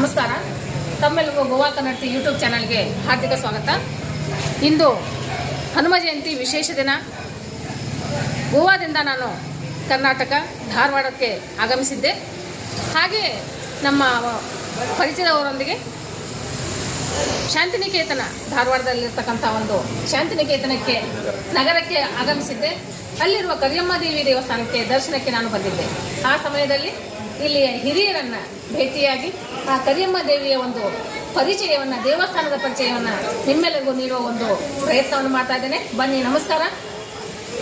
ನಮಸ್ಕಾರ. ತಮ್ಮೆಲ್ಲರಿಗೂ ಗೋವಾ ಕನ್ನಡತಿ ಯೂಟ್ಯೂಬ್ ಚಾನಲ್ಗೆ ಹಾರ್ದಿಕ ಸ್ವಾಗತ. ಇಂದು ಹನುಮ ಜಯಂತಿ ವಿಶೇಷ ದಿನ. ಗೋವಾದಿಂದ ನಾನು ಕರ್ನಾಟಕ ಧಾರವಾಡಕ್ಕೆ ಆಗಮಿಸಿದ್ದೆ. ಹಾಗೆ ನಮ್ಮ ಪರಿಚಯದವರೊಂದಿಗೆ ಶಾಂತಿನಿಕೇತನ ಧಾರವಾಡದಲ್ಲಿರ್ತಕ್ಕಂಥ ಒಂದು ಶಾಂತಿನಿಕೇತನಕ್ಕೆ ನಗರಕ್ಕೆ ಆಗಮಿಸಿದ್ದೆ. ಅಲ್ಲಿರುವ ಕರಿಯಮ್ಮ ದೇವಿ ದೇವಸ್ಥಾನಕ್ಕೆ ದರ್ಶನಕ್ಕೆ ನಾನು ಬಂದಿದ್ದೆ. ಆ ಸಮಯದಲ್ಲಿ ಇಲ್ಲಿಯ ಹಿರಿಯರನ್ನ ಭೇಟಿಯಾಗಿ ಆ ಕರಿಯಮ್ಮ ದೇವಿಯ ಒಂದು ಪರಿಚಯವನ್ನು ದೇವಸ್ಥಾನದ ಪರಿಚಯವನ್ನು ನಿಮ್ಮೆಲ್ಲರಿಗೂ ನೀಡುವ ಒಂದು ಪ್ರಯತ್ನವನ್ನು ಮಾಡ್ತಾ ಇದ್ದೇನೆ. ಬನ್ನಿ ನಮಸ್ಕಾರ.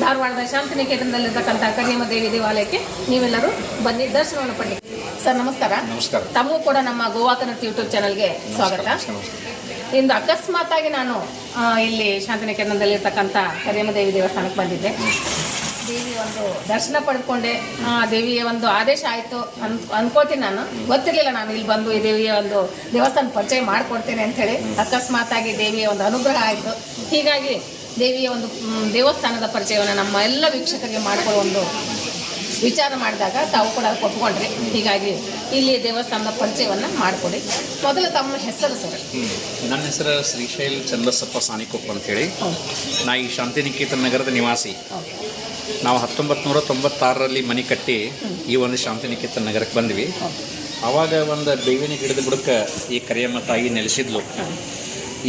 ಧಾರವಾಡದ ಶಾಂತಿನಿಕೇತನದಲ್ಲಿರ್ತಕ್ಕಂಥ ಕರಿಯಮ್ಮ ದೇವಿ ದೇವಾಲಯಕ್ಕೆ ನೀವೆಲ್ಲರೂ ಬನ್ನಿ ದರ್ಶನವನ್ನು ಪಡಿ ಸರ್ ನಮಸ್ಕಾರ. ನಮಸ್ಕಾರ. ತಮಗೂ ಕೂಡ ನಮ್ಮ ಗೋವಾ ಕನ್ನಡ ಯೂಟ್ಯೂಬ್ ಚಾನಲ್ಗೆ ಸ್ವಾಗತ. ಇಂದು ಅಕಸ್ಮಾತ್ ಆಗಿ ನಾನು ಇಲ್ಲಿ ಶಾಂತಿನಿಕೇತನದಲ್ಲಿರ್ತಕ್ಕಂಥ ಕರಿಯಮ್ಮ ದೇವಿ ದೇವಸ್ಥಾನಕ್ಕೆ ಬಂದಿದ್ದೆ. ದೇವಿ ಒಂದು ದರ್ಶನ ಪಡ್ಕೊಂಡೆ. ಆ, ದೇವಿಯ ಒಂದು ಆದೇಶ ಆಯಿತು ಅನ್ ಅನ್ಕೋತೀನಿ ನಾನು. ಗೊತ್ತಿರಲಿಲ್ಲ ನಾನು ಇಲ್ಲಿ ಬಂದು ಈ ದೇವಿಯ ಒಂದು ದೇವಸ್ಥಾನ ಪರಿಚಯ ಮಾಡಿಕೊಡ್ತೇನೆ ಅಂಥೇಳಿ ಅಕಸ್ಮಾತ್ ಆಗಿ ದೇವಿಯ ಒಂದು ಅನುಗ್ರಹ ಆಯಿತು. ಹೀಗಾಗಿ ದೇವಿಯ ಒಂದು ದೇವಸ್ಥಾನದ ಪರಿಚಯವನ್ನು ನಮ್ಮ ಎಲ್ಲ ವೀಕ್ಷಕರಿಗೆ ಮಾಡಿಕೊಳ್ಳೋ ಒಂದು ವಿಚಾರ ಮಾಡಿದಾಗ ತಾವು ಕೂಡ ಕೊಟ್ಕೊಂಡ್ರಿ. ಒಪ್ಕೊಂಡ್ರಿ ಹೀಗಾಗಿ ಇಲ್ಲಿ ದೇವಸ್ಥಾನದ ಪರಿಚಯವನ್ನು ಮಾಡಿಕೊಡಿ. ಮೊದಲು ತಮ್ಮ ಹೆಸರು ಸರ್. ನನ್ನ ಹೆಸರು ಶ್ರೀಶೈಲ್ ಚಂದ್ರಸಪ್ಪ ಸಾನಿಕೊಪ್ಪ ಅಂತ ಹೇಳಿ ಹೌದು. ನಾ ಈ ಶಾಂತಿನಿಕೇತನ ನಗರದ ನಿವಾಸಿ. ನಾವು ಹತ್ತೊಂಬತ್ತು ನೂರ ತೊಂಬತ್ತಾರರಲ್ಲಿ ಮನೆ ಕಟ್ಟಿ ಈ ಒಂದು ಶಾಂತಿನಿಕೇತನ ನಗರಕ್ಕೆ ಬಂದ್ವಿ. ಆವಾಗ ಒಂದು ಬೇವಿನ ಗಿಡದ ಬುಡಕ್ಕೆ ಈ ಕರಿಯಮ್ಮ ತಾಯಿ ನೆಲೆಸಿದ್ಲು.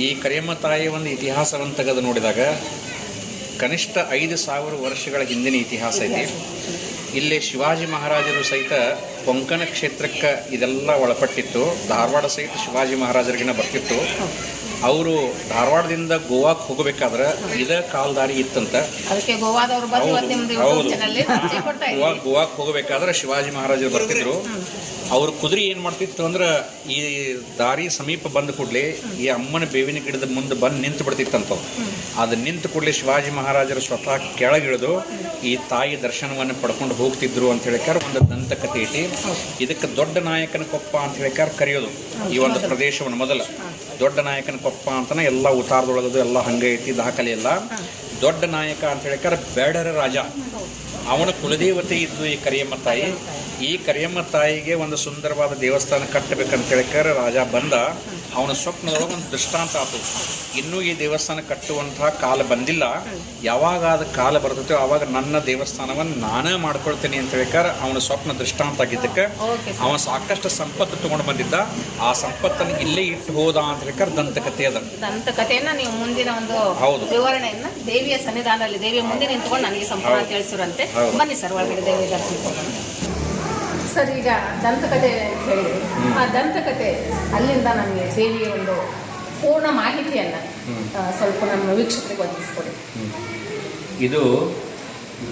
ಈ ಕರಿಯಮ್ಮ ತಾಯಿ ಒಂದು ಇತಿಹಾಸವನ್ನು ತೆಗೆದು ನೋಡಿದಾಗ ಕನಿಷ್ಠ ಐದು ಸಾವಿರ ವರ್ಷಗಳ ಹಿಂದಿನ ಇತಿಹಾಸ ಇದೆ ಇಲ್ಲಿ ಶಿವಾಜಿ ಮಹಾರಾಜರು ಸಹಿತ ಕೊಂಕಣ ಕ್ಷೇತ್ರಕ್ಕೆ ಇದೆಲ್ಲ ಒಳಪಟ್ಟಿತ್ತು. ಧಾರವಾಡ ಸಹಿತ ಶಿವಾಜಿ ಮಹಾರಾಜರಿಗಿನ ಬರ್ತಿತ್ತು. ಅವರು ಧಾರವಾಡದಿಂದ ಗೋವಾಕ್ಕೆ ಹೋಗಬೇಕಾದ್ರೆ ಇದ ಕಾಲ್ದಾರಿ ಇತ್ತಂತ. ಅದಕ್ಕೆ ಗೋವಾದವರು ಗೋವಾ ಗೋವಾಕ್ಕೆ ಹೋಗಬೇಕಾದ್ರೆ ಶಿವಾಜಿ ಮಹಾರಾಜರು ಬರ್ತಿದ್ರು. ಅವ್ರ ಕುದುರೆ ಏನು ಮಾಡ್ತಿತ್ತು ಅಂದ್ರೆ ಈ ದಾರಿ ಸಮೀಪ ಬಂದ ಕೂಡಲೇ ಈ ಅಮ್ಮನ ಬೇವಿನ ಗಿಡದ ಮುಂದೆ ಬಂದು ನಿಂತು ಬಿಡ್ತಿತ್ತಂತ ಅದು ನಿಂತು ಕೂಡಲೇ ಶಿವಾಜಿ ಮಹಾರಾಜರು ಸ್ವತಃ ಕೆಳಗಿಳಿದು ಈ ತಾಯಿ ದರ್ಶನವನ್ನು ಪಡ್ಕೊಂಡು ಹೋಗ್ತಿದ್ರು ಅಂತ ಹೇಳಿಕಾರ ಒಂದು ದಂತಕಥೆ ಐತಿ. ಇದಕ್ಕೆ ದೊಡ್ಡ ನಾಯಕನ ಕೊಪ್ಪ ಅಂತ ಹೇಳಿಕಾರ ಕರೆಯೋದು. ಈ ಒಂದು ಪ್ರದೇಶವನ್ನು ಮೊದಲ. ದೊಡ್ಡ ನಾಯಕನ ಕೊಪ್ಪ ಅಂತನ ಎಲ್ಲ ಉತ್ತಾರದೊಳಗದು ಎಲ್ಲ ಹಂಗೆ ಐತಿ ದಾಖಲೆ ಎಲ್ಲ. ದೊಡ್ಡ ನಾಯಕ ಅಂತ ಹೇಳಿಕಾರ ಬೇಡರ ರಾಜ. ಅವನ ಕುಲದೇವತೆ ಇದ್ದು ಈ ಕರಿಯಮ್ಮ ತಾಯಿ. ಈ ಕರಿಯಮ್ಮ ತಾಯಿಗೆ ಒಂದು ಸುಂದರವಾದ ದೇವಸ್ಥಾನ ಕಟ್ಟಬೇಕಂತ ಹೇಳಿಕಾರ ರಾಜ ಬಂದ ಅವನ ಸ್ವಪ್ನದೊಳಗೆ ಒಂದು ದೃಷ್ಟಾಂತ ಆತು. ಇನ್ನೂ ಈ ದೇವಸ್ಥಾನ ಕಟ್ಟುವಂತಹ ಕಾಲ ಬಂದಿಲ್ಲ. ಯಾವಾಗ ಅದು ಕಾಲ ಬರ್ತೈತೋ ಆವಾಗ ನನ್ನ ದೇವಸ್ಥಾನವನ್ನು ನಾನೇ ಮಾಡ್ಕೊಳ್ತೇನೆ ಅಂತ ಹೇಳಿಕಾರ ಅವನ ಸ್ವಪ್ನ ದೃಷ್ಟಾಂತ ಆಗಿದ್ದಕ್ಕೆ ಅವನ ಸಾಕಷ್ಟು ಸಂಪತ್ತು ತಗೊಂಡು ಬಂದಿದ್ದ. ಆ ಸಂಪತ್ತನ್ನು ಇಲ್ಲೇ ಇಟ್ಟು ಹೋದ ಅಂತ ಹೇಳಿಕಾರ ದಂತಕಥೆ ಅದ. ದಂತಕಥೆಯನ್ನ ನೀವು ಮುಂದಿನ ಒಂದು ಹೌದು. ವಿವರಣೆಯನ್ನ ದೇವಿಯ ಸನ್ನಿಧಾನದಲ್ಲಿ ದೇವಿಯ ಮುಂದೆ ನಿಂತ್ಕೊಂಡು ನನಗೆ ಸಂಪೂರ್ಣ ತಿಳಿಸಿರಂತೆ ಬನ್ನಿ ಸರ್ ಒಳಗಡೆ ದೇವಿ ಸರ್ ಈಗ ದಂತಕತೆ ಅಂತ ಹೇಳಿದ್ರಿ ಆ ದಂತಕತೆ ಅಲ್ಲಿಂದ ನಮಗೆ ದೇವಿಯ ಒಂದು ಪೂರ್ಣ ಮಾಹಿತಿಯನ್ನ ಸ್ವಲ್ಪ ನಮ್ಮ ವೀಕ್ಷಕರಿಗೆ ಒದಗಿಸ್ಕೊಡಿ. ಇದು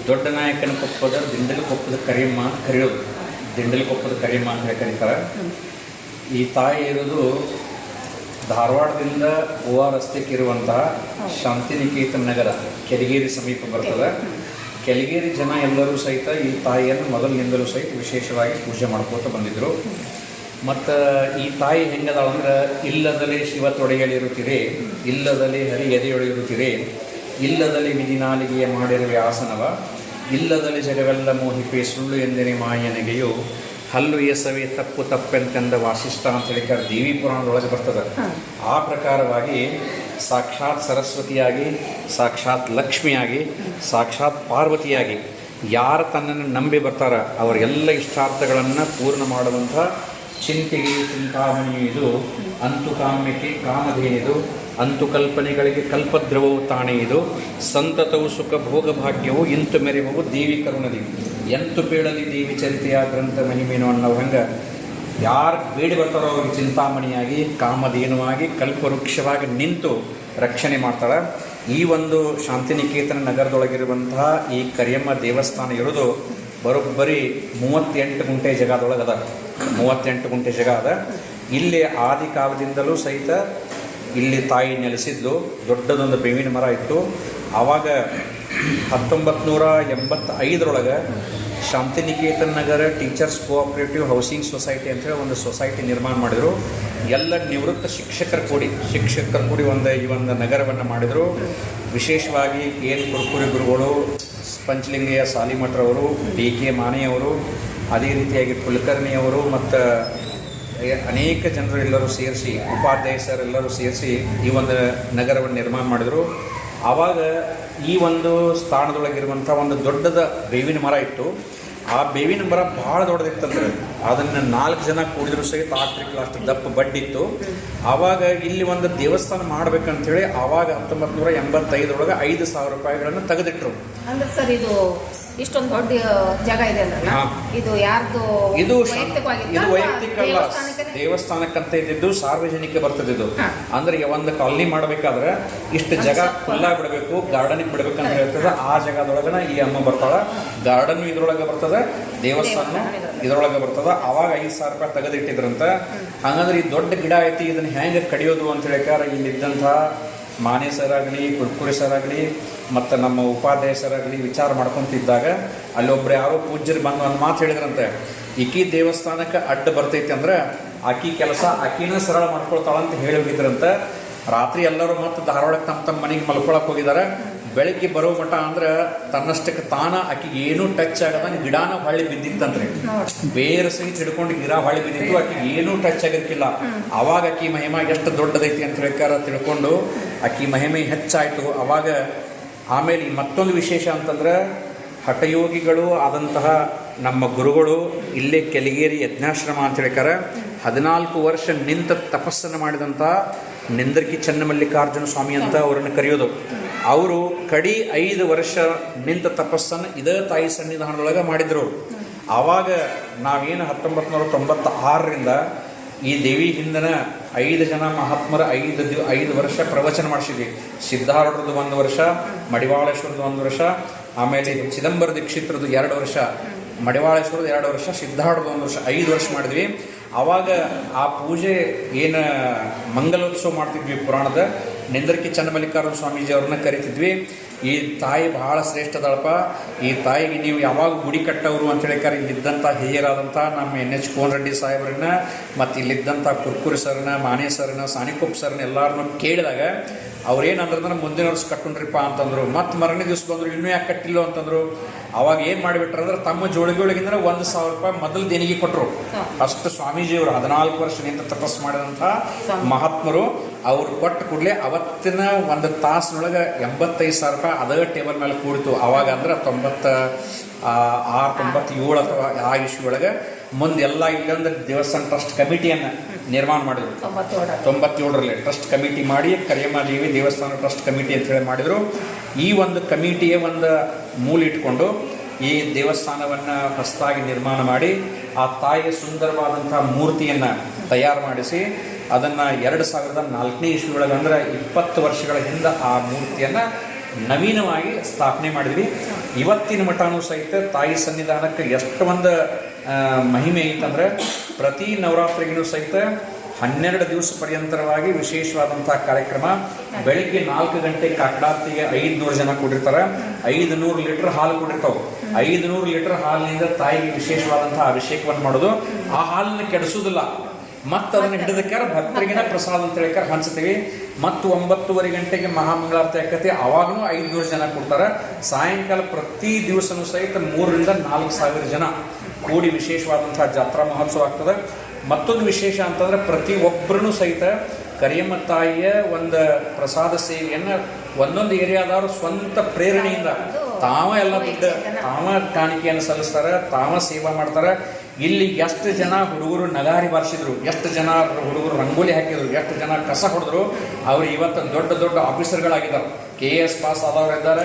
ದೊಡ್ಡ ನಾಯಕನ ಕೊಪ್ಪದ ದಿಂಡಲಕೊಪ್ಪದ ಕರಿಯಮ್ಮ ಅಂತ ಕರೆಯೋದು. ದಿಂಡಲ ಕೊಪ್ಪದ ಕರಿಯಮ್ಮ ಅಂತ ಕರೀತಾರೆ. ಈ ತಾಯಿ ಇರೋದು ಧಾರವಾಡದಿಂದ ಗೋವಾ ರಸ್ತೆಗೆ ಇರುವಂತಹ ಶಾಂತಿನಿಕೇತನ ನಗರ ಕೆಲಿಗೇರಿ ಸಮೀಪ ಬರ್ತದೆ. ಕೆಲಿಗೇರಿ ಜನ ಎಲ್ಲರೂ ಸಹಿತ ಈ ತಾಯಿಯನ್ನು ಮೊದಲಿನಿಂದಲೂ ಸಹಿತ ವಿಶೇಷವಾಗಿ ಪೂಜೆ ಮಾಡ್ಕೋತ ಬಂದಿದ್ದರು ಮತ್ತು ಈ ತಾಯಿ ಹೆಂಗದಾಳಂದ್ರೆ ಇಲ್ಲದಲೇ ಶಿವ ತೊಡೆಯಲಿರುತ್ತೀರಿ ಇಲ್ಲದಲೇ ಹರಿ ಎದೆಯೊಳಿರುತ್ತೀರಿ ಇಲ್ಲದಲೇ ವಿಧಿನಾಲಿಗೆಯ ಮಾಡಿರುವ ಆಸನವ ಇಲ್ಲದಲ್ಲಿ ಜಗವೆಲ್ಲ ಮೋಹಿಪೆ ಸುಳ್ಳು ಎಂದರೆ ಮಾಯನೆಗೆಯು ಹಲ್ಲು ಎಸವಿ ತಪ್ಪು ತಪ್ಪೆಂತೆಂದ ವಾಸಿಷ್ಠ ಅಂತ ಹೇಳಿಕಾರ ದೇವಿ ಪುರಾಣದೊಳಗೆ ಬರ್ತದೆ. ಆ ಪ್ರಕಾರವಾಗಿ ಸಾಕ್ಷಾತ್ ಸರಸ್ವತಿಯಾಗಿ ಸಾಕ್ಷಾತ್ ಲಕ್ಷ್ಮಿಯಾಗಿ ಸಾಕ್ಷಾತ್ ಪಾರ್ವತಿಯಾಗಿ ಯಾರು ತನ್ನನ್ನು ನಂಬಿ ಬರ್ತಾರ ಅವರೆಲ್ಲ ಇಷ್ಟಾರ್ಥಗಳನ್ನು ಪೂರ್ಣ ಮಾಡುವಂಥ ಚಿಂತೆಗೆ ಚಿಂತಾಮಣಿ ಇದು. ಅಂತು ಕಾಮ್ಯಕ್ಕೆ ಕಾಮಧೇನಿದು. ಅಂತು ಕಲ್ಪನೆಗಳಿಗೆ ಕಲ್ಪದ್ರವವು ತಾಣೆ ಇದು. ಸಂತತವು ಸುಖ ಭೋಗ ಭಾಗ್ಯವು ಇಂತು ಮೆರೆಯುವು ದೇವಿ ಕರುಣದಿ. ಎಂತು ಬೀಳಲಿ ದೇವಿ ಚರಿತೆಯ ಗ್ರಂಥ ಮಹಿಮೇನು ಅನ್ನೋ ಹಂಗೆ? ಯಾರು ಬೇಡಿ ಬರ್ತಾರೋ ಅವ್ರಿಗೆ ಚಿಂತಾಮಣಿಯಾಗಿ, ಕಾಮಧೇನುವಾಗಿ, ಕಲ್ಪವೃಕ್ಷವಾಗಿ ನಿಂತು ರಕ್ಷಣೆ ಮಾಡ್ತಾಳೆ. ಈ ಒಂದು ಶಾಂತಿನಿಕೇತನ ನಗರದೊಳಗಿರುವಂತಹ ಈ ಕರಿಯಮ್ಮ ದೇವಸ್ಥಾನ ಇರೋದು ಬರೋಬ್ಬರಿ ಮೂವತ್ತೆಂಟು ಗುಂಟೆ ಜಗದೊಳಗೆ ಅದ. ಮೂವತ್ತೆಂಟು ಗುಂಟೆ ಜಗ ಅದ. ಇಲ್ಲಿ ಆದಿ ಕಾಲದಿಂದಲೂ ಸಹಿತ ಇಲ್ಲಿ ತಾಯಿ ನೆಲೆಸಿದ್ದು ದೊಡ್ಡದೊಂದು ಬೇವಿನ ಮರ ಇತ್ತು. ಆವಾಗ ಹತ್ತೊಂಬತ್ತು ನೂರ ಎಂಬತ್ತೈದರೊಳಗೆ Shantiniketan Nagar teachers cooperative housing society ಅಂತೇಳಿ ಒಂದು ಸೊಸೈಟಿ ನಿರ್ಮಾಣ ಮಾಡಿದರು. ಎಲ್ಲ ನಿವೃತ್ತ ಶಿಕ್ಷಕರು ಕೂಡಿ ಶಿಕ್ಷಕರು ಕೂಡಿ ಒಂದು ಈ ಒಂದು ನಗರವನ್ನು ಮಾಡಿದರು. ವಿಶೇಷವಾಗಿ ಕೆ ಎನ್ ಕುರುಕುರಿ ಗುರುಗಳು ಪಂಚಲಿಂಗಯ್ಯ ಸಾಲಿಮಠರವರು ಡಿ ಕೆ ಮಾನೆಯವರು, ಅದೇ ರೀತಿಯಾಗಿ ಕುಲಕರ್ಣಿಯವರು ಮತ್ತು ಅನೇಕ ಜನರು ಎಲ್ಲರೂ ಸೇರಿಸಿ, ಉಪಾಧ್ಯಾಯ ಸರ್ ಎಲ್ಲರೂ ಸೇರಿಸಿ ಈ ಒಂದು ನಗರವನ್ನು ನಿರ್ಮಾಣ ಮಾಡಿದರು. ಆವಾಗ ಈ ಒಂದು ಸ್ಥಾನದೊಳಗಿರುವಂಥ ಒಂದು ದೊಡ್ಡದ ಬೇವಿನ ಮರ ಇತ್ತು. ಆ ಬೇವಿನ ಮರ ಭಾಳ ದೊಡ್ಡದಿತ್ತಂದ್ರೆ ಅದನ್ನು ನಾಲ್ಕು ಜನ ಕೂಡಿದ್ರು ಸಹಿತ ಆಗ್ತಿರ್ಲಿಲ್ಲ ಅಷ್ಟು ದಪ್ಪ ಬಡ್ಡಿತ್ತು. ಆವಾಗ ಇಲ್ಲಿ ಒಂದು ದೇವಸ್ಥಾನ ಮಾಡ್ಬೇಕಂತೇಳಿ ಆವಾಗ ಹತ್ತೊಂಬತ್ ನೂರ ಎಂಬತ್ತೈದರೊಳಗೆ ಐದು ಸಾವಿರ ರೂಪಾಯಿಗಳನ್ನು ತೆಗೆದಿಟ್ರು. ಅಂದ್ರೆ ಸರ್ ಇದು ಇಷ್ಟೊಂದು ದೊಡ್ಡ ಜಾಗ ಇದೆ ಇದು ಯಾರ್ದು ಇದು ವೈಯಕ್ತಿಕವಾಗಿತ್ತಾ ಇದು ವೈಯಕ್ತಿಕ ಅಲ್ಲ ದೇವಸ್ಥಾನಕ್ಕೆ? ದೇವಸ್ಥಾನಕ್ಕಂತ ಇದ್ದಿದ್ದು ಸಾರ್ವಜನಿಕ ಬರ್ತದಿದ್ದು. ಅಂದ್ರೆ ಒಂದು ಕಾಲನಿ ಮಾಡ್ಬೇಕಾದ್ರೆ ಇಷ್ಟು ಜಾಗ ಖುಲ್ಲ ಬಿಡಬೇಕು ಗಾರ್ಡನಿಗೆ ಬಿಡ್ಬೇಕಂತ ಹೇಳ್ತದ. ಆ ಜಾಗದೊಳಗನ ಈ ಅಮ್ಮ ಬರ್ತಾಳ. ಗಾರ್ಡನ್ ಇದ್ರೊಳಗೆ ಬರ್ತದ ದೇವಸ್ಥಾನ ಇದ್ರೊಳಗೆ ಬರ್ತದ. ಅವಾಗ ಐದು ಸಾವಿರ ರೂಪಾಯಿ ತೆಗೆದಿಟ್ಟಿದ್ರಂತ. ಹಂಗಂದ್ರೆ ಈ ದೊಡ್ಡ ಗಿಡ ಐತಿ, ಇದನ್ನ ಹೆಂಗೆ ಕಡಿಯೋದು ಅಂತ ಹೇಳಿಕಾರ ಇಲ್ಲಿದ್ದಂಥ ಮಾನೆ ಸರ್ ಆಗಲಿ ಕುರ್ಕುರಿ ಸರ್ ಆಗಲಿ ಮತ್ತು ನಮ್ಮ ಉಪಾಧ್ಯಾಯ ಸರ್ ಆಗಲಿ ವಿಚಾರ ಮಾಡ್ಕೊಂತಿದ್ದಾಗ ಅಲ್ಲೊಬ್ರು ಯಾರೋ ಪೂಜ್ಯರು ಬಂದು ಒಂದು ಮಾತು ಹೇಳಿದ್ರಂತೆ. ಇಕಿ ದೇವಸ್ಥಾನಕ್ಕೆ ಅಡ್ಡ ಬರ್ತೈತಿ ಅಂದ್ರೆ ಆಕಿ ಕೆಲಸ ಆಕಿನ ಸರಳ ಮಾಡ್ಕೊಳ್ತಾಳಂತ ಹೇಳಿ ಹೋಗಿದ್ರಂತೆ. ರಾತ್ರಿ ಎಲ್ಲರೂ ಮತ್ತೆ ಧಾರವಾಡಕ್ಕೆ ತಮ್ಮ ತಮ್ಮ ಮನೆಗೆ ಮಲ್ಕೊಳಕ್ ಹೋಗಿದ್ದಾರೆ ಬೆಳಗ್ಗೆ ಬರೋ ಮಠ ಅಂದ್ರೆ ತನ್ನಷ್ಟಕ್ಕೆ ತಾನ ಆಕಿಗೆ ಏನೂ ಟಚ್ ಆಗದ ಗಿಡಾನ ಹೊಳ್ಳಿ ಬಿದ್ದಿತ್ತಂತ್ರಿ. ಬೇರೆ ಸಹಿತ ಹಿಡ್ಕೊಂಡು ಗಿಡ ಹೊಳ್ಳಿ ಬಿದ್ದಿತ್ತು ಆಕಿಗೆ ಏನೂ ಟಚ್ ಆಗಕ್ಕಿಲ್ಲ. ಅವಾಗ ಆಕಿ ಮಹಿಮಾ ಎಷ್ಟು ದೊಡ್ಡದೈತಿ ಅಂತ ಹೇಳ್ಕಾರ ತಿಳ್ಕೊಂಡು ಆಕಿ ಮಹಿಮೆ ಹೆಚ್ಚಾಯ್ತು. ಅವಾಗ ಆಮೇಲೆ ಮತ್ತೊಂದು ವಿಶೇಷ ಅಂತಂದ್ರೆ ಹಠಯೋಗಿಗಳು ಆದಂತಹ ನಮ್ಮ ಗುರುಗಳು ಇಲ್ಲೇ ಕೆಲಿಗೇರಿ ಯಜ್ಞಾಶ್ರಮ ಅಂತ ಹೇಳಿಕಾರೆ ಹದಿನಾಲ್ಕು ವರ್ಷ ನಿಂತ ತಪಸ್ಸನ್ನು ಮಾಡಿದಂಥ ನಿಂದರ್ಕಿ ಚನ್ನಮಲ್ಲಿಕಾರ್ಜುನ ಸ್ವಾಮಿ ಅಂತ ಅವರನ್ನು ಕರೆಯೋದು. ಅವರು ಕಡಿ ಐದು ವರ್ಷ ನಿಂತ ತಪಸ್ಸನ್ನು ಇದೇ ತಾಯಿ ಸನ್ನಿಧಾನದೊಳಗೆ ಮಾಡಿದ್ರು. ಆವಾಗ ನಾವೇನು ಹತ್ತೊಂಬತ್ತು ನೂರ ತೊಂಬತ್ತ ಆರರಿಂದ ಈ ದೇವಿ ಹಿಂದನ ಐದು ಜನ ಮಹಾತ್ಮರ ಐದು ದಿವ ಐದು ವರ್ಷ ಪ್ರವಚನ ಮಾಡಿಸಿದ್ವಿ. ಸಿದ್ಧಾರೂಢರದ್ದು ಒಂದು ವರ್ಷ, ಮಡಿವಾಳೇಶ್ವರದ್ದು ಒಂದು ವರ್ಷ, ಆಮೇಲೆ ಚಿದಂಬರ ದೀಕ್ಷಿತ್ರದ್ದು ಎರಡು ವರ್ಷ. ಮಡಿವಾಳೇಶ್ವರದ ಎರಡು ವರ್ಷ ಸಿದ್ಧಾರೂಢದ ಒಂದು ವರ್ಷ, ಐದು ವರ್ಷ ಮಾಡಿದ್ವಿ. ಆವಾಗ ಆ ಪೂಜೆ ಏನು ಮಂಗಲೋತ್ಸವ ಮಾಡ್ತಿದ್ವಿ ಪುರಾಣದ. ನಿಂದರ್ಕಿ ಚನ್ನಮಲ್ಲಿಕಾರ್ಜುನ ಸ್ವಾಮೀಜಿ ಅವ್ರನ್ನ ಕರಿತಿದ್ವಿ. ಈ ತಾಯಿ ಬಹಳ ಶ್ರೇಷ್ಠದಳಪ್ಪ ಈ ತಾಯಿಗೆ ನೀವು ಯಾವಾಗ ಗುಡಿ ಕಟ್ಟವರು ಅಂತ ಹೇಳಿಕಾರ ಇಲ್ಲಿದ್ದಂಥ ಹಿರಿಯರಾದಂಥ ನಮ್ಮ ಎನ್ ಎಚ್ ಕೋನ್ ರೆಡ್ಡಿ ಸಾಹೇಬ್ರನ್ನ, ಮತ್ತು ಇಲ್ಲಿದ್ದಂಥ ಕುರ್ಕುರಿ ಸರ್ನ ಮಾನೇ ಸರ್ನ, ಸಾಣಿಕೊಪ್ಪ ಸರ್ನ ಎಲ್ಲರನ್ನೂ ಕೇಳಿದಾಗ ಅವ್ರೇನು ಅಂದ್ರೆ ಮುಂದಿನ ವರ್ಷ ಕಟ್ಟುಣ್ರಿಪ್ಪ ಅಂತಂದ್ರು. ಮತ್ತೆ ಮರನೇ ದಿವಸ ಬಂದರು ಇನ್ನೂ ಯಾಕೆ ಕಟ್ಟಿಲ್ಲ ಅಂತಂದ್ರು. ಅವಾಗ ಏನು ಮಾಡಿಬಿಟ್ರು ಅಂದ್ರೆ ತಮ್ಮ ಜೋಳಿಗೆಯೊಳಗಿಂದ ಒಂದು ಸಾವಿರ ರೂಪಾಯಿ ಮೊದಲು ದೇಣಿಗೆ ಕೊಟ್ಟರು ಅಷ್ಟು ಸ್ವಾಮೀಜಿಯವರು ಹದಿನಾಲ್ಕು ವರ್ಷ ನಿಂತ ತಪಸ್ಸು ಮಾಡಿದಂಥ ಮಹಾತ್ಮರು ಅವ್ರು ಕೊಟ್ಟು ಕೂಡಲೇ ಅವತ್ತಿನ ಒಂದು ತಾಸಿನೊಳಗೆ ಎಂಬತ್ತೈದು ಸಾವಿರ ರೂಪಾಯಿ ಅದೇ ಟೇಬಲ್ ಮೇಲೆ ಕೂಡಿತು. ಅವಾಗ ಅಂದ್ರೆ ತೊಂಬತ್ತ ಆರು ತೊಂಬತ್ತೇಳು ಅಥವಾ ಆ ಇಶ್ಯೂ ಒಳಗೆ ಮುಂದೆ ಎಲ್ಲ ಇಲ್ಲೊಂದು ದೇವಸ್ಥಾನ ಟ್ರಸ್ಟ್ ಕಮಿಟಿಯನ್ನು ನಿರ್ಮಾಣ ಮಾಡಿದ್ರು. ತೊಂಬತ್ತೇಳು ತೊಂಬತ್ತೇಳರಲ್ಲಿ ಟ್ರಸ್ಟ್ ಕಮಿಟಿ ಮಾಡಿ ಕರಿಯಮ್ಮ ದೇವಿ ದೇವಸ್ಥಾನ ಟ್ರಸ್ಟ್ ಕಮಿಟಿ ಅಂತ ಹೇಳಿ ಮಾಡಿದರು. ಈ ಒಂದು ಕಮಿಟಿಯ ಒಂದು ಮೂಲ ಇಟ್ಕೊಂಡು ಈ ದೇವಸ್ಥಾನವನ್ನು ಹೊಸದಾಗಿ ನಿರ್ಮಾಣ ಮಾಡಿ ಆ ತಾಯಿಯ ಸುಂದರವಾದಂಥ ಮೂರ್ತಿಯನ್ನು ತಯಾರು ಮಾಡಿಸಿ ಅದನ್ನು ಎರಡು ಸಾವಿರದ ನಾಲ್ಕನೇ ಇಸ್ವಿಯೊಳಗೆ ಅಂದರೆ ಇಪ್ಪತ್ತು ವರ್ಷಗಳ ಹಿಂದೆ ಆ ಮೂರ್ತಿಯನ್ನು ನವೀನವಾಗಿ ಸ್ಥಾಪನೆ ಮಾಡಿದ್ವಿ. ಇವತ್ತಿನ ಮಠನೂ ಸಹಿತ ತಾಯಿ ಸನ್ನಿಧಾನಕ್ಕೆ ಎಷ್ಟು ಒಂದು ಮಹಿಮೆ ಐತಂದ್ರೆ ಪ್ರತಿ ನವರಾತ್ರಿಗೂ ಸಹಿತ ಹನ್ನೆರಡು ದಿವಸ ಪರ್ಯಂತರವಾಗಿ ವಿಶೇಷವಾದಂತಹ ಕಾರ್ಯಕ್ರಮ. ಬೆಳಿಗ್ಗೆ ನಾಲ್ಕು ಗಂಟೆ ಐದು ನೂರು ಜನ ಕೊಟ್ಟಿರ್ತಾರೆ ಐದು ನೂರು ಲೀಟರ್ ಹಾಲು ಕೊಟ್ಟಿರ್ತಾವೆ ಐದು ನೂರು ಲೀಟರ್ ಹಾಲಿನಿಂದ ತಾಯಿಗೆ ವಿಶೇಷವಾದಂತಹ ಅಭಿಷೇಕವನ್ನು ಮಾಡೋದು. ಆ ಹಾಲನ್ನು ಕೆಡಿಸೋದಿಲ್ಲ. ಮತ್ತು ಅದನ್ನು ಹಿಡಿದಕ್ಕಾರ ಭಕ್ತರಿಗಿನ ಪ್ರಸಾದ ಅಂತ ಹೇಳಿಕಾರ ಹಂಚ್ತೀವಿ. ಮತ್ತು ಒಂಬತ್ತುವರೆ ಗಂಟೆಗೆ ಮಹಾಮಂಗಳಾರತಿ ಆಕತಿ ಅವಾಗಲೂ ಐದುನೂರು ಜನ ಕೊಡ್ತಾರೆ. ಸಾಯಂಕಾಲ ಪ್ರತಿ ದಿವಸನೂ ಸಹಿತ ಮೂರರಿಂದ ನಾಲ್ಕು ಸಾವಿರ ಜನ. ಕೂಡಿ ವಿಶೇಷವಾದಂಥ ಜಾತ್ರಾ ಮಹೋತ್ಸವ ಆಗ್ತದೆ. ಮತ್ತೊಂದು ವಿಶೇಷ ಅಂತಂದ್ರೆ ಪ್ರತಿ ಒಬ್ಬರೂ ಸಹಿತ ಕರಿಯಮ್ಮ ತಾಯಿಯ ಒಂದು ಪ್ರಸಾದ ಸೇವೆಯನ್ನು ಒಂದೊಂದು ಏರಿಯಾದವರು ಸ್ವಂತ ಪ್ರೇರಣೆಯಿಂದ ತಾವ ಎಲ್ಲ ದುಡ್ಡು ತಾವ ಕಾಣಿಕೆಯನ್ನು ಸಲ್ಲಿಸ್ತಾರೆ ತಾವ ಸೇವಾ ಮಾಡ್ತಾರೆ. ಇಲ್ಲಿ ಎಷ್ಟು ಜನ ಹುಡುಗರು ನಗಾರಿ ಬಾರಿಸಿದ್ರು ಎಷ್ಟು ಜನ ಹುಡುಗರು ರಂಗೋಲಿ ಹಾಕಿದ್ರು ಎಷ್ಟು ಜನ ಕಸ ಹೊಡೆದ್ರು ಅವ್ರು ಇವತ್ತು ದೊಡ್ಡ ದೊಡ್ಡ ಆಫೀಸರ್ಗಳಾಗಿದ್ದಾರೆ. ಕೆ ಎಸ್ ಪಾಸ್ ಆದವ್ರು ಇದ್ದಾರೆ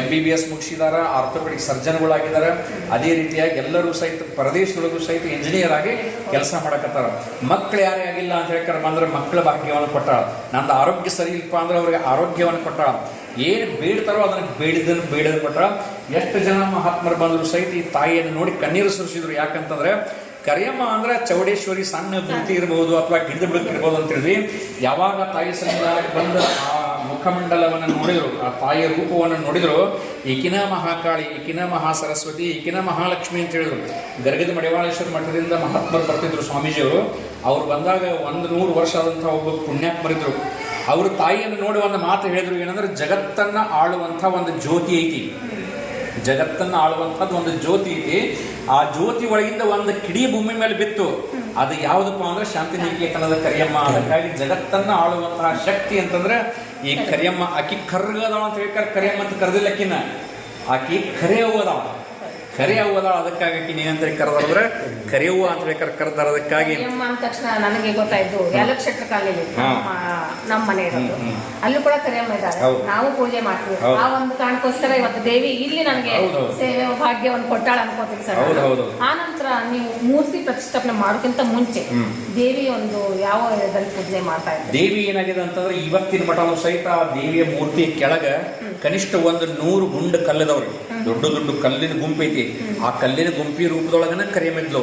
ಎಂ ಬಿ ಬಿ ಎಸ್ ಮುಗಿಸಿದ್ದಾರೆ ಆರ್ಥೋಪೆಡಿಕ್ ಸರ್ಜನ್ಗಳಾಗಿದ್ದಾರೆ ಅದೇ ರೀತಿಯಾಗಿ ಎಲ್ಲರೂ ಸಹಿತ, ಪ್ರದೇಶದೊಳಗೂ ಸಹಿತ ಇಂಜಿನಿಯರ್ ಆಗಿ ಕೆಲಸ ಮಾಡಕತ್ತಾರ. ಮಕ್ಳು ಯಾರೇ ಆಗಿಲ್ಲ ಅಂತ ಹೇಳ್ತಾರೆ ಬಂದ್ರೆ ಮಕ್ಕಳ ಭಾಗ್ಯವನ್ನು ಕೊಟ್ಟಾಳ. ನಂದು ಆರೋಗ್ಯ ಸರಿ ಇಲ್ಲಪ್ಪ ಅಂದ್ರೆ ಅವ್ರಿಗೆ ಆರೋಗ್ಯವನ್ನು ಕೊಟ್ಟಾಳ. ಏನು ಬೇಡ್ತಾರೋ ಅದನ್ನು ಬೇಡಿದನ್ನು ಬೇಡದ ಕೊಟ್ಟಾಳ. ಎಷ್ಟು ಜನ ಮಹಾತ್ಮರು ಬಂದರು ಸಹಿತ ಈ ತಾಯಿಯನ್ನು ನೋಡಿ ಕಣ್ಣೀರು ಸುರಿಸಿದ್ರು. ಯಾಕಂತಂದ್ರೆ, ಕರಿಯಮ್ಮ ಅಂದ್ರೆ ಚೌಡೇಶ್ವರಿ ಸಣ್ಣ ಮೂರ್ತಿ ಇರಬಹುದು ಅಥವಾ ಗಿಡದ ಬಿಡಕ್ ಇರ್ಬೋದು ಅಂತ ಹೇಳಿದ್ವಿ. ಯಾವಾಗ ತಾಯಿ ಸನ್ನಿಧಾನಕ್ಕೆ ಬಂದ ಮುಖಮಂಡಲವನ್ನು ನೋಡಿದರು, ಆ ತಾಯಿಯ ರೂಪವನ್ನು ನೋಡಿದರು ಈಕಿನ ಮಹಾಕಾಳಿ ಈಕಿನ ಮಹಾ ಸರಸ್ವತಿ ಈಕಿನ ಮಹಾಲಕ್ಷ್ಮಿ ಅಂತ ಹೇಳಿದರು. ಗರ್ಗದ ಮಡಿವಾಳೇಶ್ವರ ಮಠದಿಂದ ಮಹಾತ್ಮರು ಬರ್ತಿದ್ರು ಸ್ವಾಮೀಜಿಯವರು. ಅವ್ರು ಬಂದಾಗ ಒಂದು ನೂರು ವರ್ಷ ಆದಂಥ ಒಬ್ಬ ಪುಣ್ಯಾತ್ಮರಿದ್ರು ಅವರು ತಾಯಿಯನ್ನು ನೋಡಿ ಒಂದು ಮಾತು ಹೇಳಿದ್ರು, ಏನಂದ್ರೆ ಜಗತ್ತನ್ನ ಆಳುವಂಥ ಒಂದು ಜ್ಯೋತಿ ಐತಿ. ಜಗತ್ತನ್ನು ಆಳುವಂಥದ್ದು ಒಂದು ಜ್ಯೋತಿ ಐತಿ. ಆ ಜ್ಯೋತಿ ಒಳಗಿಂದ ಒಂದು ಕಿಡಿ ಭೂಮಿ ಮೇಲೆ ಬಿತ್ತು. ಅದು ಯಾವುದಪ್ಪ ಅಂದ್ರೆ ಶಾಂತಿ ನಿಕೇತನದ ಕರಿಯಮ್ಮ ಅದಕ್ಕಾಗಿ ಜಗತ್ತನ್ನ ಆಳುವಂತಹ ಶಕ್ತಿ ಅಂತಂದ್ರೆ ಈ ಕರಿಯಮ್ಮ, ಆಕಿ ಕರ್ಗದವ ಅಂತ ಹೇಳಿ ಕರಿಯಮ್ಮ ಅಂತ ಕರೆದಿಲ್ಲಕ್ಕಿನ ಆಕಿ ಕರೆ ಅವ್ವದಾಳ ಕರೆ ಅವ್ವದಾಳ ಅದಕ್ಕಾಗಿ ಏನಂತ ಕರೆದ್ರೆ ಕರೆಯವ್ವ ಅಂತ ಬೇಕಾದ್ರೆ ಕರೆದಾರ ಅದಕ್ಕಾಗಿ. ಅಂದ ತಕ್ಷಣ ನನಗೆ ಗೊತ್ತಾಯ್ತು ಯಾಲಕ್ ಕಾಲೇಜು ನಮ್ಮ ಮನೆ ಇರೋದು. ಅಲ್ಲೂ ಕೂಡ ಕರಿಯಮ್ಮ ಇದ್ದಾರೆ. ನಾವು ಪೂಜೆ ಮಾಡ್ತೀವಿ. ಆ ಒಂದು ಕಾರಣಕ್ಕೋಸ್ಕರ ಇವತ್ತು ದೇವಿ ಇಲ್ಲಿ ನನಗೆ. ಸೇವೆ ಭಾಗ್ಯವನ್ನು ಕೊಟ್ಟಾಳ ಅನ್ಕೋತೀನಿ ಸರ್. ಆ ನಂತರ ನೀವು ಮೂರ್ತಿ ಪ್ರತಿಷ್ಠಾಪನೆ ಮಾಡೋಕ್ಕಿಂತ ಮುಂಚೆ. ದೇವಿ ಒಂದು ಯಾವ ಇದರಲ್ಲಿ ಪೂಜೆ ಮಾಡ್ತಾ ಇದ್ದಾರೆ? ದೇವಿ ಏನಾಗಿದೆ ಅಂತಂದ್ರೆ ಇವತ್ತಿನ ಮಠವು ಸಹಿತ ದೇವಿಯ ಮೂರ್ತಿ ಕೆಳಗ ಕನಿಷ್ಠ ಒಂದು ನೂರು ಗುಂಡು ಕಲ್ಲದವ್ರಿ ದೊಡ್ಡ ದೊಡ್ಡ ಕಲ್ಲಿನ ಗುಂಪೈತಿ ಆ ಕಲ್ಲಿನ ಗುಂಪಿ ರೂಪದೊಳಗನ ಮೆದ್ಲು.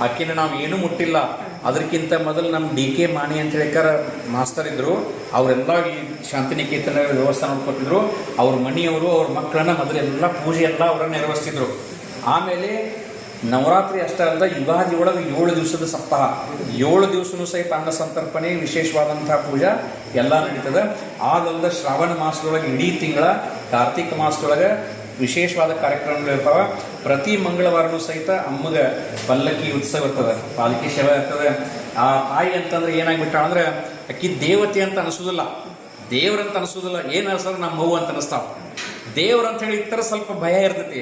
ಆಕಿನ ನಾವು ಏನು ಮುಟ್ಟಿಲ್ಲ. ಅದಕ್ಕಿಂತ ಮೊದಲು ನಮ್ಮ ಡಿ ಕೆ ಮಾಣಿ ಅಂತ ಹೇಳಿಕಾರ ಮಾಸ್ತರ್ ಇದ್ರು. ಅವರೆಲ್ಲ ಈ ಶಾಂತಿನಿಕೇತನ ವ್ಯವಸ್ಥೆ ನೋಡ್ಕೊತಿದ್ರು. ಅವ್ರ ಮನೆಯವರು, ಅವ್ರ ಮಕ್ಕಳನ್ನ ಮೊದಲೆಲ್ಲ ಪೂಜೆ ಎಲ್ಲ ಅವ್ರನ್ನ ನೆರವೇರಿಸ್ತಿದ್ರು. ಆಮೇಲೆ ನವರಾತ್ರಿ ಅಷ್ಟೇ ಅಲ್ಲದ ಯುಗಾದಿ ಒಳಗೆ ಏಳು ದಿವಸದ ಸಪ್ತಾಹ. ಏಳು ದಿವಸನೂ ಸಹಿತ ಅನ್ನ ಸಂತರ್ಪಣೆ ವಿಶೇಷವಾದಂತಹ ಪೂಜಾ ಎಲ್ಲ ನಡೀತದೆ. ಆದಲ್ಲದ ಶ್ರಾವಣ ಮಾಸದೊಳಗೆ ಇಡೀ ತಿಂಗಳ ಕಾರ್ತಿಕ ಮಾಸದೊಳಗೆ ವಿಶೇಷವಾದ ಕಾರ್ಯಕ್ರಮಗಳು ಇರ್ತಾವ ಪ್ರತಿ ಮಂಗಳವಾರನೂ ಸಹಿತ ಅಮ್ಮಗೆ ಪಲ್ಲಕ್ಕಿ ಉತ್ಸವ ಇರ್ತದೆ. ಪಾಲಕಿ ಶವ ಇರ್ತದೆ. ಆ ತಾಯಿ ಅಂತಂದ್ರೆ ಏನಾಗ್ಬಿಟ್ಟ ಅಂದ್ರೆ, ಅಕ್ಕಿ ದೇವತೆ ಅಂತ ಅನಿಸೋದಿಲ್ಲ. ದೇವ್ರಂತ ಅನಿಸೋದಿಲ್ಲ. ಏನು ಅನ್ಸೋದು ನಮ್ಮ ಮಗು ಅಂತ ಅನಿಸ್ತಾವ ದೇವ್ರ ಅಂತ ಹೇಳಿ ಇತ್ತರ ಸ್ವಲ್ಪ ಭಯ ಇರ್ತೈತಿ.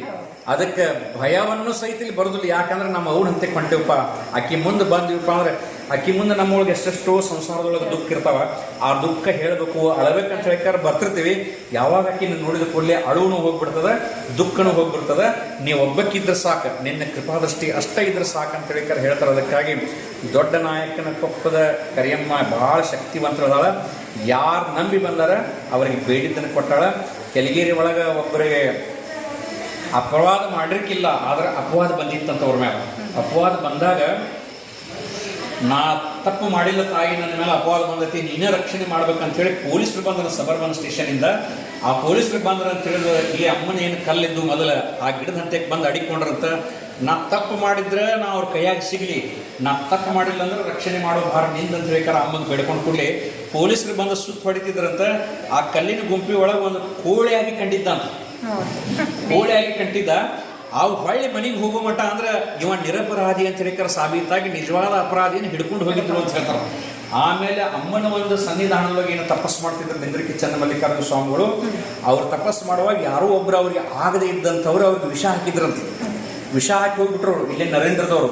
ಅದಕ್ಕೆ ಭಯವನ್ನು ಸಹಿತ ಇಲ್ಲಿ ಬರೋದಿಲ್ಲ. ಯಾಕಂದ್ರೆ ನಮ್ಮ ಅವ್ನ ಹಂತೆ ಕೊಂಟೇವಪ್ಪ ಅಕ್ಕಿ ಮುಂದೆ ಬಂದಿವಪ್ಪ ಅಂದ್ರೆ ಅಕ್ಕಿ ಮುಂದೆ ನಮ್ಮೊಳಗೆ ಎಷ್ಟೆಷ್ಟೋ ಸಂಸಾರದೊಳಗೆ ದುಃಖ ಇರ್ತಾವ. ಆ ದುಃಖ ಹೇಳಬೇಕು, ಅಳಬೇಕಂತ ಹೇಳಿಕಾರ ಬರ್ತಿರ್ತೀವಿ. ಯಾವಾಗ ಅಕ್ಕಿ ನೋಡಿದ ಕೂಡಲೇ ಅಳುವನು ಹೋಗ್ಬಿಡ್ತದ, ದುಃಖನೂ ಹೋಗ್ಬಿಡ್ತದ. ನೀವು ಒಬ್ಬಕ್ಕಿದ್ರೆ ಸಾಕು, ನಿನ್ನ ಕೃಪಾದೃಷ್ಟಿ ಅಷ್ಟ ಇದ್ರೆ ಸಾಕು ಅಂತ ಹೇಳಿಕಾರ ಹೇಳ್ತಾರೆ. ಅದಕ್ಕಾಗಿ ದೊಡ್ಡ ನಾಯಕನ ಕೊಪ್ಪದ ಕರಿಯಮ್ಮ ಬಹಳ ಶಕ್ತಿವಂತರದಾಳ. ಯಾರು ನಂಬಿ ಬಂದಾರ, ಅವರಿಗೆ ಬೇಡಿದ್ದನ್ನು ಕೊಟ್ಟಾಳ. ಕೆಲಿಗೇರಿ ಒಳಗೆ ಒಬ್ಬರಿಗೆ ಅಪವಾದ ಮಾಡಿರ್ಕಿಲ್ಲ, ಆದ್ರೆ ಅಪವಾದ ಬಂದಿತ್ತಂತ ಅವ್ರ ಮೇಲೆ ಅಪವಾದ ಬಂದಾಗ, ನಾ ತಪ್ಪು ಮಾಡಿಲ್ಲ ತಾಯಿ, ನನ್ನ ಮೇಲೆ ಅಪವಾದ ಬಂದೈತಿ, ನೀನೇ ರಕ್ಷಣೆ ಮಾಡ್ಬೇಕಂತ ಹೇಳಿ ಪೊಲೀಸರು ಬಂದ್ರ ಸಬರ್ಬನ್ ಸ್ಟೇಷನಿಂದ. ಆ ಪೊಲೀಸರು ಬಂದ್ರ ಅಂತ ಹೇಳಿದ್ರೆ ಈ ಅಮ್ಮನ ಏನು ಕಲ್ಲಿದ್ದು ಮೊದಲ, ಆ ಗಿಡದ ಹಂತಕ್ಕೆ ಬಂದು ಅಡಿಕೊಂಡ್ರಂತ ನಾ ತಪ್ಪು ಮಾಡಿದ್ರೆ ನಾ ಅವ್ರ ಕೈಯಾಗಿ ಸಿಗಲಿ. ನಾ ತಪ್ಪು ಮಾಡಿಲ್ಲ ಅಂದ್ರೆ ರಕ್ಷಣೆ ಮಾಡೋ ಭಾರ ನಿಂದ ಅಂತ ಹೇಳ್ಕಾರ ಅಮ್ಮನ ಬೆಳ್ಕೊಂಡು ಕೂಡಲೇ. ಪೊಲೀಸರು ಬಂದು ಸುತ್ತ ಹೊಡಿತಿದ್ರಂತ ಆ ಕಲ್ಲಿನ ಗುಂಪಿ ಒಳಗೆ ಒಂದು ಕೋಳಿಯಾಗಿ ಕೋಳಿ ಕೋಳಿಯಾಗಿ ಕಂಡಿದ್ದ. ಆ ಹೊಳ್ಳಿ ಮನೆಗೆ ಹೋಗೋ ಮಟ್ಟ ಅಂದ್ರೆ ಇವ ನಿರಪರಾಧಿ ಅಂತ ಹೇಳಿಕಾರ ಸಾಬೀತಾಗಿ ನಿಜವಾದ ಅಪರಾಧಿಯನ್ನು ಹಿಡ್ಕೊಂಡು ಹೋಗಿದ್ರು ಅಂತ ಹೇಳ್ತಾರೆ. ಆಮೇಲೆ ಅಮ್ಮನ ಒಂದು ಸನ್ನಿಧಾನದೊಳಗೆ ಏನು ತಪಸ್ಸು ಮಾಡ್ತಿದ್ರು ನಿಂದ್ರಿಕೆ ಚನ್ನ ಮಲ್ಲಿಕಾರ್ಜುನ ಸ್ವಾಮಿಗಳು. ಅವ್ರು ತಪಸ್ಸು ಮಾಡುವಾಗ ಯಾರೋ ಒಬ್ರು ಅವ್ರಿಗೆ ಆಗದೇ ಇದ್ದಂಥವ್ರು ಅವ್ರಿಗೆ ವಿಷ ಹಾಕಿದ್ರಂತೆ. ವಿಷ ಹಾಕಿ ಹೋಗ್ಬಿಟ್ರು. ಇಲ್ಲಿ ನರೇಂದ್ರದವರು.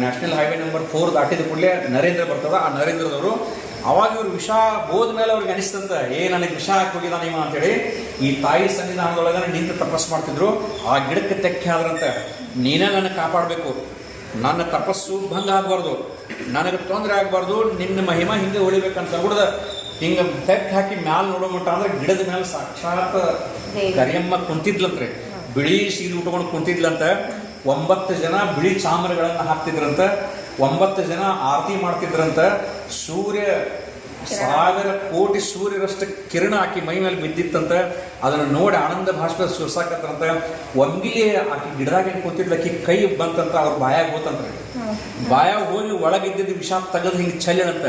ನ್ಯಾಷನಲ್ ಹೈವೇ ನಂಬರ್ ಫೋರ್ ದಾಟಿದ ಕೂಡಲೇ ನರೇಂದ್ರ ಬರ್ತದ. ಆ ನರೇಂದ್ರದವರು ಅವಾಗ ಇವ್ರು ವಿಷ ಹೋದ ಮೇಲೆ ಅವ್ರಿಗೆ ಅನಿಸ್ತಂತ ಏ ನನಗೆ ವಿಷ ಹಾಕಿ ಹೋಗಿದಾನ ಇವ ಅಂತೇಳಿ ಈ ತಾಯಿ ಸನ್ನಿಧಾನದೊಳಗ ನಿಂತು ತಪಸ್ಸು ಮಾಡ್ತಿದ್ರು. ಆ ಗಿಡಕ್ಕೆ ತೆಕ್ಕೆ ಆದ್ರಂತ ನೀನೇ ನನ್ನ ಕಾಪಾಡಬೇಕು. ನನ್ನ ತಪಸ್ಸು ಭಂಗ ಆಗಬಾರ್ದು. ನನಗೆ ತೊಂದರೆ ಆಗಬಾರ್ದು. ನಿನ್ನ ಮಹಿಮ ಹಿಂದೆ ಉಳಿಬೇಕಂತ ಹುಡ್ದ ಹಿಂಗೆ ತೆಕ್ಕೆ ಹಾಕಿ ಮ್ಯಾಲ ನೋಡೋ ಮಟ್ಟ ಅಂದ್ರೆ ಗಿಡದ ಮೇಲೆ ಸಾಕ್ಷಾತ್. ಕರಿಯಮ್ಮ ಕುಂತಿದ್ಲಂತ್ರಿ. ಬಿಳಿ ಸೀರೆ ಉಟ್ಕೊಂಡು ಕುಂತಿದ್ಲಂತ ಒಂಬತ್ತು ಜನ ಬಿಳಿ ಚಾಮರಗಳನ್ನು ಹಾಕ್ತಿದ್ರಂತ, ಒಂಬತ್ತು ಜನ ಆರತಿ ಮಾಡ್ತಿದ್ರಂತ, ಸೂರ್ಯ ಸಾವಿರ ಕೋಟಿ ಸೂರ್ಯರಷ್ಟು ಕಿರಣ ಆಕಿ ಮೈ ಮೇಲೆ ಬಿದ್ದಿತ್ತಂತ, ಅದನ್ನು ನೋಡಿ ಆನಂದ ಭಾಷಣ ಸುರ್ಸಾಕತ್ತಂತ, ಒಂಗಿಲಿ ಆಕಿ ಗಿಡದಾಗೇನು ಕೂತಿದ್ಲ, ಆಕಿ ಕೈ ಬಂತಂತ ಅವ್ರ ಬಾಯಾಗ ಹೋತಂತ. ಬಾಯಾಗ ಹೋಗಿ ಒಳಗಿದ್ದಿದ್ದು ವಿಷ ತೆಗೆದು ಹಿಂಗೆ ಚಲ್ಲಿನಂತ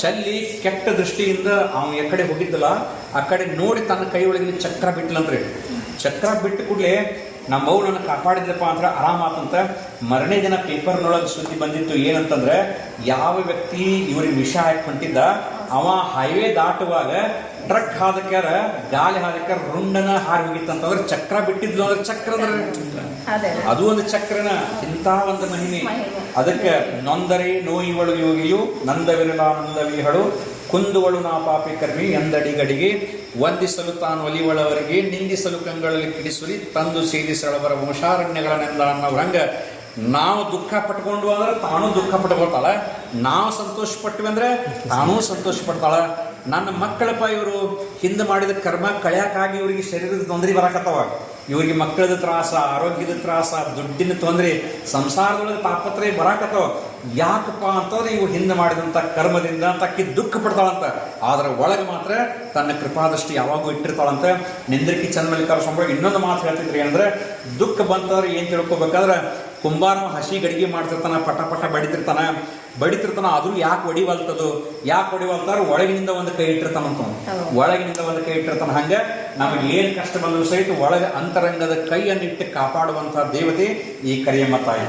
ಚಲ್ಲಿ ಕೆಟ್ಟ ದೃಷ್ಟಿಯಿಂದ ಅವ್ನು ಎಕಡೆ ಹೋಗಿದ್ದಲ್ಲ, ಆ ಕಡೆ ನೋಡಿ ತನ್ನ ಕೈ ಒಳಗಿನ ಚಕ್ರ ಬಿಟ್ಲಂತ್ರಿ. ಚಕ್ರ ಬಿಟ್ಟು ಕೂಡಲೇ ನಮ್ಮವು ನನ್ನ ಕಾಪಾಡಿದ್ರಪ್ಪ ಅಂತ ಆರಾಮಾತಂತ ಮರನೇ ದಿನ ಪೇಪರ್ನೊಳಗೆ ಸುದ್ದಿ ಬಂದಿತ್ತು. ಏನಂತಂದ್ರೆ ಯಾವ ವ್ಯಕ್ತಿ ಇವ್ರಿಗೆ ವಿಷ ಹಾಕೊಂಡಿದ್ದ ಹೊಂಟಿದ್ದ? ಅವ ಹೈವೇ ದಾಟುವಾಗ ಟ್ರಕ್ ಹಾದಕ್ಯಾರ ಗಾಲಿ ಹಾದಕ್ಯಾರ ರುಂಡನ ಹಾರಿ ಹೋಗಿತ್ತಂತಂದ್ರೆ ಚಕ್ರ ಬಿಟ್ಟಿದ್ಲು ಅಂದ್ರೆ ಚಕ್ರ ಅಂದ್ರೆ ಅದು ಒಂದು ಚಕ್ರನ. ಇಂಥ ಒಂದು ಮಹಿಮೆ. ಮಹಿಮೆ. ಅದಕ್ಕೆ ನೊಂದರೆ ನೋಯಿವಳು ಯೋಗಿಯು ನಂದವಿರಲಾನಂದವಿಹಳು ಕುಂದುವಳು ನಾ ಪಾಪಿ ಕರ್ಮಿ ಎಂದಡಿಗಡಿಗೆ, ವಂದಿಸಲು ತಾನು ಒಲಿವಳವರಿಗೆ ನಿಂದಿಸಲು ಕಂಗಳಲ್ಲಿ ಕಿಡಿಸುರಿ, ತಂದು ಸೇದಿಸಳವರ ವಂಶಾರಣ್ಯಗಳನ್ನೆಲ್ಲ ಅನ್ನೋರಂಗ ನಾವು ದುಃಖ ಪಟ್ಕೊಂಡು ಅಂದ್ರೆ ತಾನು ದುಃಖ ಪಟ್ಕೊಳ್ತಾಳ. ನಾವು ಸಂತೋಷ ಪಟ್ವಿ ಅಂದ್ರೆ ತಾನೂ ಸಂತೋಷ ಪಡ್ತಾಳ ನನ್ನ ಮಕ್ಕಳಪ್ಪ ಇವರು ಹಿಂದೆ ಮಾಡಿದ ಕರ್ಮ ಕಳ್ಯಾಕಾಗಿ ಇವರಿಗೆ ಶರೀರದ ತೊಂದರೆ ಬರಕತ್ತವ. ಇವರಿಗೆ ಮಕ್ಕಳದ ತ್ರಾಸ, ಆರೋಗ್ಯದ ತ್ರಾಸ, ದುಡ್ಡಿನ ತೊಂದರೆ, ಸಂಸಾರದೊಳಗೆ ತಾಪತ್ರೆ ಬರಾಕತ್ತವ. ಯಾಕಪ್ಪ ಅಂತಂದ್ರೆ ಇವು ಹಿಂದೆ ಮಾಡಿದಂಥ ಕರ್ಮದಿಂದ ಅಂತ ಅಕ್ಕಿ ದುಃಖ ಪಡ್ತಾಳಂತ. ಆದರೆ ಒಳಗೆ ಮಾತ್ರ ತನ್ನ ಕೃಪಾದೃಷ್ಟಿ ಯಾವಾಗೂ ಇಟ್ಟಿರ್ತಾಳಂತ. ನಿಂದ್ರಿಕಿ ಚಂದ್ಮಲ್ಲಿಕಾರ ಸ್ವಾಮಿ ಇನ್ನೊಂದು ಮಾತು ಹೇಳ್ತಿದ್ರಿ ಅಂದ್ರೆ ದುಃಖ ಬಂತಂದ್ರೆ ಏನು ತಿಳ್ಕೊಬೇಕಾದ್ರೆ ಕುಂಬಾರ ಹಸಿ ಗಡಿಗೆ ಮಾಡ್ತಿರ್ತಾನೆ ಪಟ ಪಟ ಬಡಿತಿರ್ತಾನೆ. ಬಡಿತಿರ್ತಾನ ಅದು ಯಾಕೆ ಹೊಡಿವಲ್ತದು ಯಾಕೆ ಹೊಡಿವಲ್ತಾರ ಒಳಗಿನಿಂದ ಒಂದು ಕೈ ಇಟ್ಟಿರ್ತಾನಂತ. ಒಳಗಿನಿಂದ ಒಂದು ಕೈ ಇಟ್ಟಿರ್ತಾನೆ. ಹಂಗೆ ನಮಗೆ ಏನು ಕಷ್ಟ ಬಂದರೂ ಸಹಿತ ಒಳಗೆ ಅಂತರಂಗದ ಕೈಯನ್ನಿಟ್ಟು ಕಾಪಾಡುವಂಥ ದೇವತೆ ಈ ಕರಿಯಮ್ಮ ತಾಯಿ.